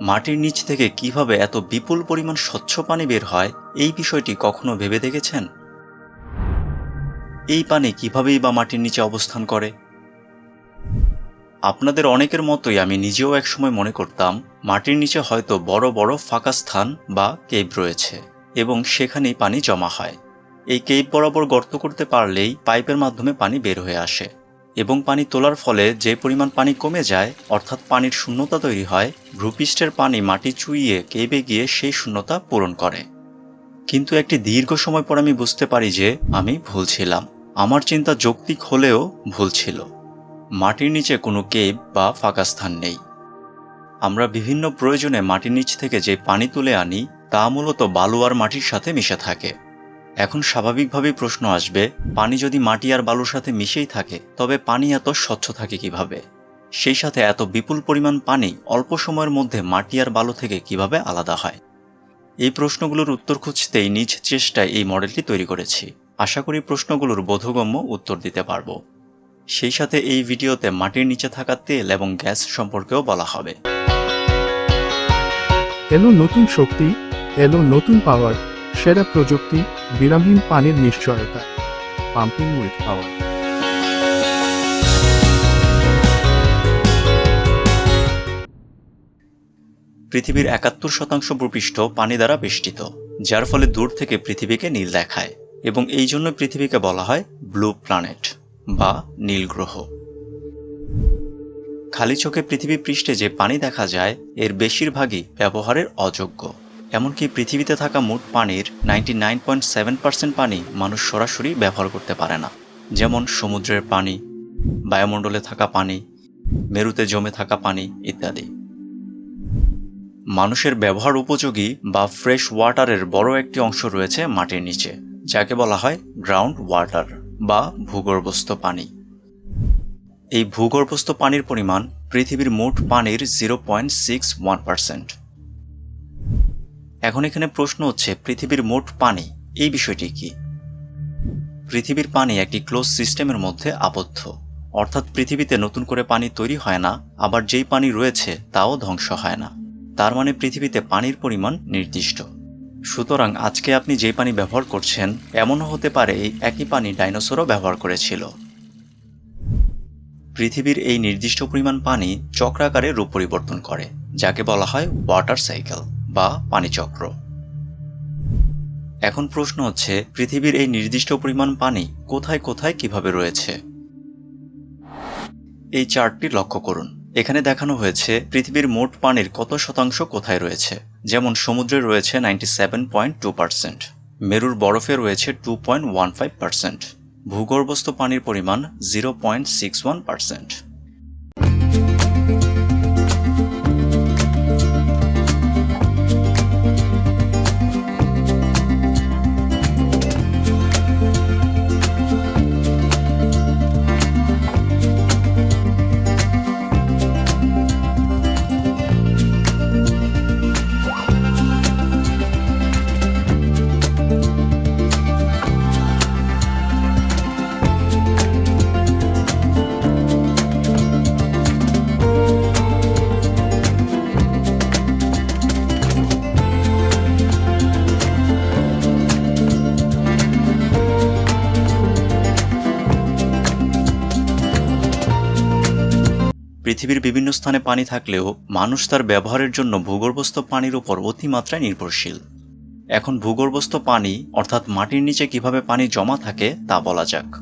মাটির নিচ থেকে কীভাবে এত বিপুল পরিমাণ স্বচ্ছ পানি বের হয়, এই বিষয়টি কখনো ভেবে দেখেছেন? এই পানি কিভাবেই বা মাটির নিচে অবস্থান করে? আপনাদের অনেকের মতোই আমি নিজেও একসময় মনে করতাম, মাটির নিচে হয়তো বড় বড় ফাঁকা স্থান বা কেব রয়েছে এবং সেখানেই পানি জমা হয়। এই কেব বরাবর গর্ত করতে পারলেই পাইপের মাধ্যমে পানি বের হয়ে আসে। এবং পানি তোলার ফলে যে পরিমাণ পানি কমে যায়, অর্থাৎ পানির শূন্যতা তৈরি হয়, ভূপৃষ্ঠের পানি মাটি চুইয়ে কেবে গিয়ে সেই শূন্যতা পূরণ করে। কিন্তু একটি দীর্ঘ সময় পর আমি বুঝতে পারি যে আমি ভুল ছিলাম। আমার চিন্তা যৌক্তিক হলেও ভুল ছিল। মাটির নিচে কোনো কেব বা ফাঁকা স্থান নেই। আমরা বিভিন্ন প্রয়োজনে মাটির নিচ থেকে যে পানি তুলে আনি, তা মূলত বালু আর মাটির সাথে মিশে থাকে। এখন স্বাভাবিকভাবেই প্রশ্ন আসবে, পানি যদি মাটি আর বালুর সাথে মিশেই থাকে, তবে পানি এত স্বচ্ছ থাকে কীভাবে? সেই সাথে এত বিপুল পরিমাণ পানি অল্প সময়ের মধ্যে মাটি আর বালু থেকে কীভাবে আলাদা হয়? এই প্রশ্নগুলোর উত্তর খুঁজতেই নিজ চেষ্টায় এই মডেলটি তৈরি করেছি। আশা করি প্রশ্নগুলোর বোধগম্য উত্তর দিতে পারব। সেই সাথে এই ভিডিওতে মাটির নিচে থাকা তেল এবং গ্যাস সম্পর্কেও বলা হবে। এলো নতুন শক্তি, এলো নতুন পাওয়ার সেরা প্রযুক্তি বিরামহীন পানির নিশ্চয়তা পাম্পিং উইথ পাওয়ার পৃথিবীর একাত্তর শতাংশ ভূপৃষ্ঠ পানি দ্বারা বেষ্টিত, যার ফলে দূর থেকে পৃথিবীকে নীল দেখায় এবং এই জন্য পৃথিবীকে বলা হয় ব্লু প্ল্যানেট বা নীল গ্রহ। খালি চোখে পৃথিবী পৃষ্ঠে যে পানি দেখা যায়, এর বেশিরভাগই ব্যবহারের অযোগ্য। এমনকি পৃথিবীতে থাকা মোট পানির ninety nine point seven percent পানি মানুষ সরাসরি ব্যবহার করতে পারে না। যেমন সমুদ্রের পানি, বায়ুমণ্ডলে থাকা পানি, মেরুতে জমে থাকা পানি ইত্যাদি। মানুষের ব্যবহার উপযোগী বা ফ্রেশ ওয়াটারের বড় একটি অংশ রয়েছে মাটির নিচে, যাকে বলা হয় গ্রাউন্ড ওয়াটার বা ভূগর্ভস্থ পানি। এই ভূগর্ভস্থ পানির পরিমাণ পৃথিবীর মোট পানির zero point six one percent. এখন এখানে প্রশ্ন হচ্ছে, পৃথিবীর মোট পানি, এই বিষয়টি কি? পৃথিবীর পানি একটি ক্লোজ সিস্টেমের মধ্যে আবদ্ধ। অর্থাৎ পৃথিবীতে নতুন করে পানি তৈরি হয় না, আবার যেই পানি রয়েছে তাও ধ্বংস হয় না। তার মানে পৃথিবীতে পানির পরিমাণ নির্দিষ্ট। সুতরাং আজকে আপনি যে পানি ব্যবহার করছেন, এমনও হতে পারে এই একই পানি ডাইনোসরও ব্যবহার করেছিল। পৃথিবীর এই নির্দিষ্ট পরিমাণ পানি চক্রাকারে রূপ পরিবর্তন করে, যাকে বলা হয় ওয়াটার সাইকেল। বা পানিচক্র। এখন প্রশ্ন হচ্ছে, পৃথিবীর এই নির্দিষ্ট পরিমাণ পানি কোথায় কোথায় কীভাবে রয়েছে? এই চার্টটি লক্ষ্য করুন। এখানে দেখানো হয়েছে, পৃথিবীর মোট পানির কত শতাংশ কোথায় রয়েছে। যেমন, সমুদ্রে রয়েছে ninety seven point two percent, মেরুর বরফে রয়েছে two point one five percent, ভূগর্ভস্থ পানির পরিমাণ zero point six one percent. পৃথিবীর বিভিন্ন স্থানে পানি থাকলেও মানুষ তার ব্যবহারের জন্য ভূগর্ভস্থ পানির উপর অতিমাত্রায় নির্ভরশীল। এখন ভূগর্ভস্থ পানি, অর্থাৎ মাটির নিচে কীভাবে পানি জমা থাকে তা বলা যাক।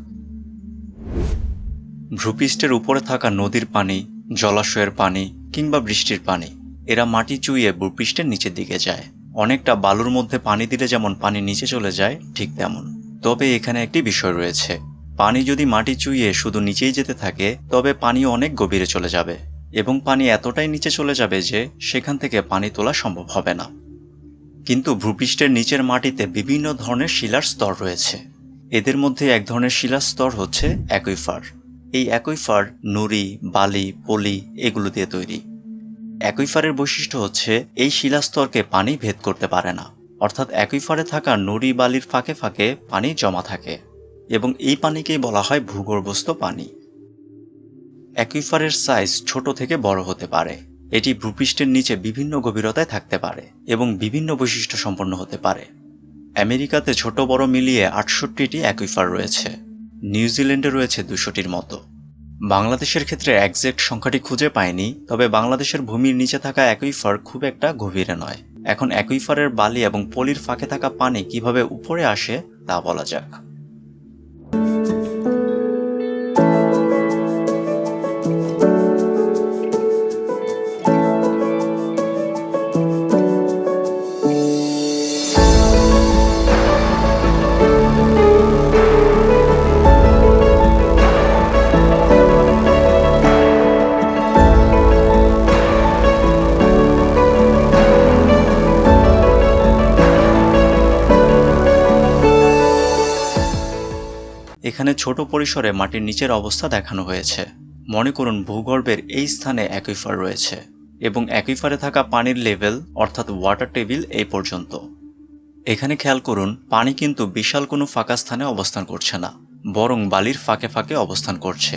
ভূপৃষ্ঠের উপরে থাকা নদীর পানি, জলাশয়ের পানি কিংবা বৃষ্টির পানি, এরা মাটি চুইয়ে ভূপৃষ্ঠের নিচের দিকে যায়। অনেকটা বালুর মধ্যে পানি দিলে যেমন পানি নিচে চলে যায়, ঠিক তেমন। তবে এখানে একটি বিষয় রয়েছে। পানি যদি মাটি চুইয়ে শুধু নিচেই যেতে থাকে, তবে পানি অনেক গভীরে চলে যাবে, এবং পানি এতটাই নিচে চলে যাবে যে সেখান থেকে পানি তোলা সম্ভব হবে না। কিন্তু ভূপৃষ্ঠের নিচের মাটিতে বিভিন্ন ধরনের শিলার স্তর রয়েছে। এদের মধ্যে এক ধরনের শিলার স্তর হচ্ছে অ্যাকুইফার। এই অ্যাকুইফার নুড়ি, বালি, পলি এগুলো দিয়ে তৈরি। অ্যাকুইফারের বৈশিষ্ট্য হচ্ছে এই শিলাস্তরকে পানি ভেদ করতে পারে না। অর্থাৎ অ্যাকুইফারে থাকা নুড়ি, বালির ফাঁকে ফাঁকে পানি জমা থাকে। এবং এই পানিকেই বলা হয় ভূগর্ভস্থ পানি। অ্যাকুইফারের সাইজ ছোট থেকে বড় হতে পারে। এটি ভূপৃষ্ঠের নিচে বিভিন্ন গভীরতায় থাকতে পারে এবং বিভিন্ন বৈশিষ্ট্য সম্পন্ন হতে পারে। আমেরিকাতে ছোট বড় মিলিয়ে আটষট্টিটি অ্যাকুইফার রয়েছে। নিউজিল্যান্ডে রয়েছে দুশোটির মতো। বাংলাদেশের ক্ষেত্রে একজ্যাক্ট সংখ্যাটি খুঁজে পায়নি তবে বাংলাদেশের ভূমির নিচে থাকা অ্যাকুইফার খুব একটা গভীরে নয়। এখন অ্যাকুইফারের বালি এবং পলির ফাঁকে থাকা পানি কীভাবে উপরে আসে তা বলা যাক। এখানে ছোট পরিসরে মাটির নিচের অবস্থা দেখানো হয়েছে। মনে করুন, ভূগর্ভের এই স্থানে অ্যাকুইফার রয়েছে এবং অ্যাকুইফারে থাকা পানির লেভেল, অর্থাৎ ওয়াটার টেবিল, এই পর্যন্ত। এখানে খেয়াল করুন, পানি কিন্তু বিশাল কোনো ফাঁকা স্থানে অবস্থান করছে না, বরং বালির ফাঁকে ফাঁকে অবস্থান করছে।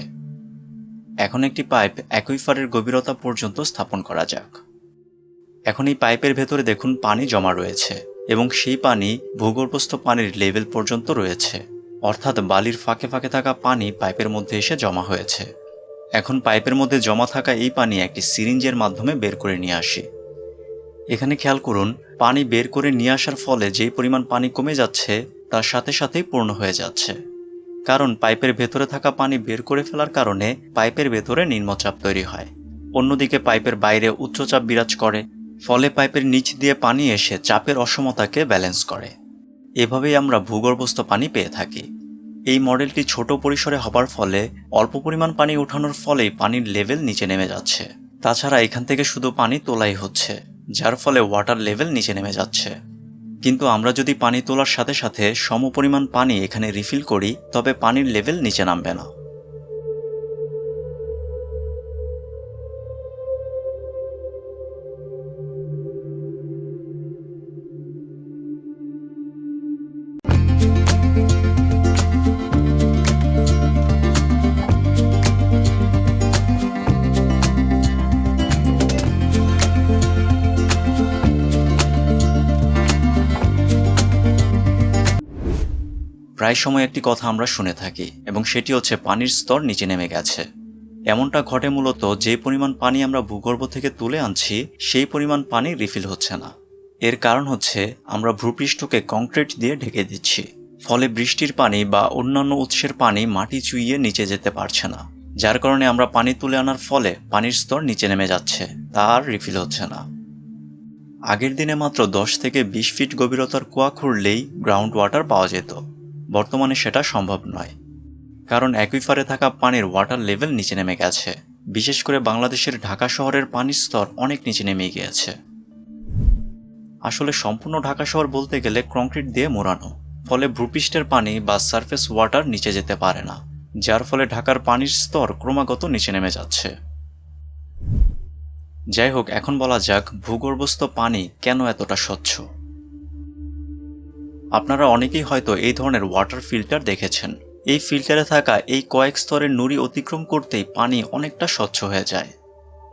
এখন একটি পাইপ অ্যাকুইফারের গভীরতা পর্যন্ত স্থাপন করা যাক। এখন এই পাইপের ভেতরে দেখুন পানি জমা রয়েছে এবং সেই পানি ভূগর্ভস্থ পানির লেভেল পর্যন্ত রয়েছে। অর্থাৎ বালির ফাঁকে ফাঁকে থাকা পানি পাইপের মধ্যে এসে জমা হয়েছে। এখন পাইপের মধ্যে জমা থাকা এই পানি একটি সিরিঞ্জের মাধ্যমে বের করে নিয়ে আসি। এখানে খেয়াল করুন, পানি বের করে নিয়ে আসার ফলে যেই পরিমাণ পানি কমে যাচ্ছে তার সাথে সাথেই পূর্ণ হয়ে যাচ্ছে। কারণ পাইপের ভেতরে থাকা পানি বের করে ফেলার কারণে পাইপের ভেতরে নিম্নচাপ তৈরি হয়। অন্যদিকে পাইপের বাইরে উচ্চচাপ বিরাজ করে, ফলে পাইপের নিচ দিয়ে পানি এসে চাপের অসমতাকে ব্যালেন্স করে। এভাবেই আমরা ভূগর্ভস্থ পানি পেয়ে থাকি। এই মডেলটি ছোট পরিসরে হবার ফলে অল্প পরিমাণ পানি ওঠানোর ফলেই পানির লেভেল নিচে নেমে যাচ্ছে। তাছাড়া এখান থেকে শুধু পানি তোলাই হচ্ছে, যার ফলে ওয়াটার লেভেল নিচে নেমে যাচ্ছে। কিন্তু আমরা যদি পানি তোলার সাথে সাথে সমপরিমাণ পানি এখানে রিফিল করি, তবে পানির লেভেল নিচে নামবে না। প্রায় সময় একটি কথা আমরা শুনে থাকি, এবং সেটি হচ্ছে পানির স্তর নিচে নেমে গেছে। এমনটা ঘটে মূলত যে পরিমাণ পানি আমরা ভূগর্ভ থেকে তুলে আনছি, সেই পরিমাণ পানি রিফিল হচ্ছে না। এর কারণ হচ্ছে, আমরা ভূপৃষ্ঠকে কংক্রিট দিয়ে ঢেকে দিচ্ছি, ফলে বৃষ্টির পানি বা অন্যান্য উৎসের পানি মাটি চুইয়ে নিচে যেতে পারছে না, যার কারণে আমরা পানি তুলে আনার ফলে পানির স্তর নিচে নেমে যাচ্ছে, তা আর রিফিল হচ্ছে না। আগের দিনে মাত্র দশ থেকে বিশ ফিট গভীরতার কুয়া খুঁড়লেই গ্রাউন্ড ওয়াটার পাওয়া যেত। বর্তমানে সেটা সম্ভব নয়। কারণ অ্যাকুইফারে থাকা পানির ওয়াটার লেভেল নিচে নেমে গেছে। বিশেষ করে বাংলাদেশের ঢাকা শহরের পানির স্তর অনেক নিচে নেমে গিয়েছে। আসলে সম্পূর্ণ ঢাকা শহর বলতে গেলে কংক্রিট দিয়ে মোড়ানো। ফলে ভূপৃষ্ঠের পানি বা সারফেস ওয়াটার নিচে যেতে পারে না, যার ফলে ঢাকার পানির স্তর ক্রমাগত নিচে নেমে যাচ্ছে। যাই হোক, এখন বলা যাক ভূগর্ভস্থ পানি কেন এতটা স্বচ্ছ? আপনারা অনেকেই হয়তো এই ধরনের ওয়াটার ফিল্টার দেখেছেন। এই ফিল্টারে থাকা এই কয়েক স্তরের নুড়ি অতিক্রম করতেই পানি অনেকটা স্বচ্ছ হয়ে যায়।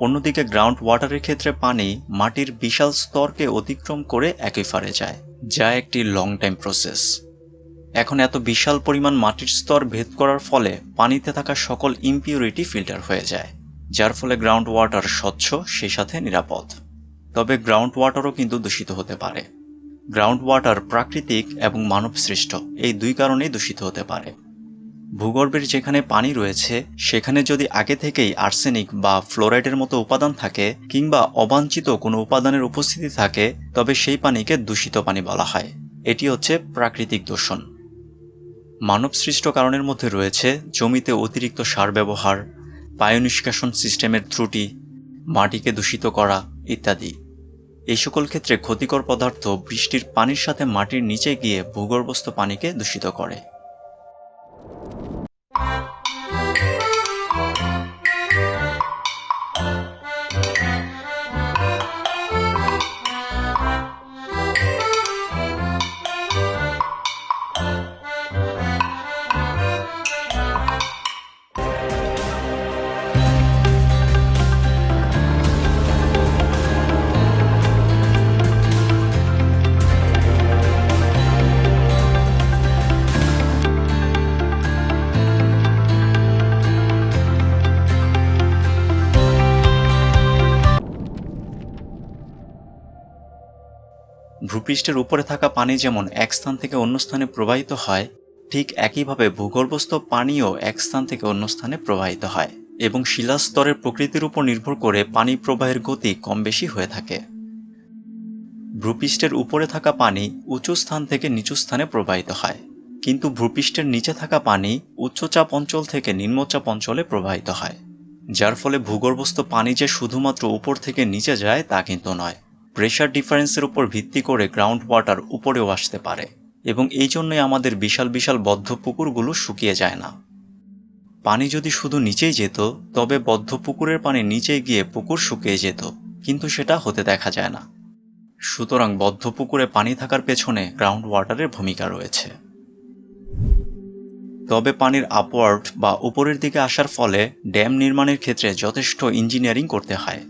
অন্যদিকে গ্রাউন্ড ওয়াটারের ক্ষেত্রে পানি মাটির বিশাল স্তরকে অতিক্রম করে অ্যাকুইফারে যায়, যা একটি লং টাইম প্রসেস এখন এত বিশাল পরিমাণ মাটির স্তর ভেদ করার ফলে পানিতে থাকা সকল ইম্পিউরিটি ফিল্টার হয়ে যায়, যার ফলে গ্রাউন্ড ওয়াটার স্বচ্ছ সেই সাথে নিরাপদ। তবে গ্রাউন্ড ওয়াটারও কিন্তু দূষিত হতে পারে। গ্রাউন্ড ওয়াটার প্রাকৃতিক এবং মানব সৃষ্ট এই দুই কারণেই দূষিত হতে পারে। ভূগর্ভের যেখানে পানি রয়েছে, সেখানে যদি আগে থেকেই আর্সেনিক বা ফ্লোরাইডের মতো উপাদান থাকে কিংবা অবাঞ্ছিত কোনো উপাদানের উপস্থিতি থাকে, তবে সেই পানিকে দূষিত পানি বলা হয়। এটি হচ্ছে প্রাকৃতিক দূষণ। মানবসৃষ্ট কারণের মধ্যে রয়েছে জমিতে অতিরিক্ত সার ব্যবহার বায়ু নিষ্কাশন সিস্টেমের ত্রুটি, মাটিকে দূষিত করা ইত্যাদি। এই সকল ক্ষেত্রে ক্ষতিকর পদার্থ বৃষ্টির পানির সাথে মাটির নিচে গিয়ে ভূগর্ভস্থ পানিকে দূষিত করে। ভূপৃষ্ঠের উপরে থাকা পানি যেমন এক স্থান থেকে অন্য স্থানে প্রবাহিত হয়, ঠিক একইভাবে ভূগর্ভস্থ পানিও এক স্থান থেকে অন্য স্থানে প্রবাহিত হয় এবং শিলাস্তরের প্রকৃতির উপর নির্ভর করে পানি প্রবাহের গতি কম বেশি হয়ে থাকে। ভূপৃষ্ঠের উপরে থাকা পানি উঁচু স্থান থেকে নিচু স্থানে প্রবাহিত হয়, কিন্তু ভূপৃষ্ঠের নিচে থাকা পানি উচ্চচাপ অঞ্চল থেকে নিম্নচাপ অঞ্চলে প্রবাহিত হয়, যার ফলে ভূগর্ভস্থ পানি যে শুধুমাত্র উপর থেকে নিচে যায় তা কিন্তু নয়। প্রেশার ডিফারেন্সের উপর ভিত্তি করে গ্রাউন্ড ওয়াটার উপরেও আসতে পারে এবং এই জন্যই আমাদের বিশাল বিশাল বদ্ধ পুকুরগুলো শুকিয়ে যায় না। পানি যদি শুধু নিচেই যেত, তবে বদ্ধ পুকুরের পানি নিচে গিয়ে পুকুর শুকিয়ে যেত, কিন্তু সেটা হতে দেখা যায় না। সুতরাং বদ্ধ পুকুরে পানি থাকার পেছনে গ্রাউন্ড ওয়াটারের ভূমিকা রয়েছে। তবে পানির আপওয়ার্ড বা উপরের দিকে আসার ফলে ড্যাম নির্মাণের ক্ষেত্রে যথেষ্ট ইঞ্জিনিয়ারিং করতে হয়।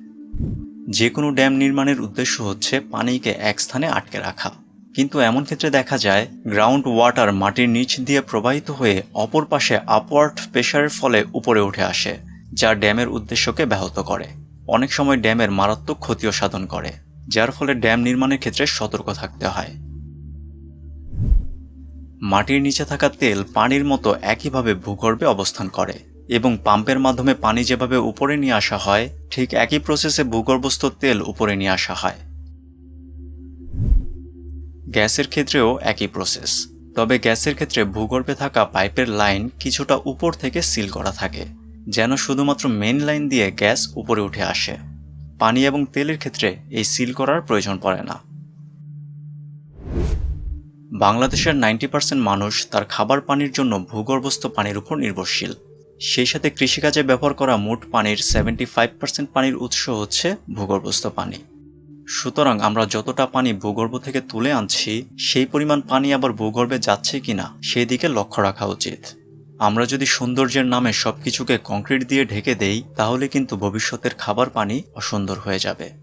যে কোনো ড্যাম নির্মাণের উদ্দেশ্য হচ্ছে পানিকে এক স্থানে আটকে রাখা। কিন্তু এমন ক্ষেত্রে দেখা যায় গ্রাউন্ড ওয়াটার মাটির নিচ দিয়ে প্রবাহিত হয়ে অপর পাশে আপওয়ার্ড প্রেশারের ফলে উপরে উঠে আসে, যা ড্যামের উদ্দেশ্যকে ব্যাহত করে। অনেক সময় ড্যামের মারাত্মক ক্ষতিও সাধন করে, যার ফলে ড্যাম নির্মাণের ক্ষেত্রে সতর্ক থাকতে হয়। মাটির নিচে থাকা তেল পানির মতো একইভাবে ভূগর্ভে অবস্থান করে। এবং পাম্পের মাধ্যমে পানি যেভাবে উপরে নিয়ে আসা হয়, ঠিক একই প্রসেসে ভূগর্ভস্থ তেল উপরে নিয়ে আসা হয়। গ্যাসের ক্ষেত্রেও একই প্রসেস তবে গ্যাসের ক্ষেত্রে ভূগর্ভে থাকা পাইপের লাইন কিছুটা উপর থেকে সিল করা থাকে, যেন শুধুমাত্র মেন লাইন দিয়ে গ্যাস উপরে উঠে আসে। পানি এবং তেলের ক্ষেত্রে এই সিল করার প্রয়োজন পড়ে না। বাংলাদেশের নাইনটি পার্সেন্ট মানুষ তার খাবার পানির জন্য ভূগর্ভস্থ পানির উপর নির্ভরশীল। সেই সাথে কৃষিকাজে ব্যবহার করা মোট পানির সেভেন্টি ফাইভ পার্সেন্ট পানির উৎস হচ্ছে ভূগর্ভস্থ পানি। সুতরাং আমরা যতটা পানি ভূগর্ভ থেকে তুলে আনছি, সেই পরিমাণ পানি আবার ভূগর্ভে যাচ্ছে কিনা, সেই দিকে লক্ষ্য রাখা উচিত। আমরা যদি সৌন্দর্যের নামে সব কিছুকে কংক্রিট দিয়ে ঢেকে দেই, তাহলে কিন্তু ভবিষ্যতের খাবার পানি অসুন্দর হয়ে যাবে।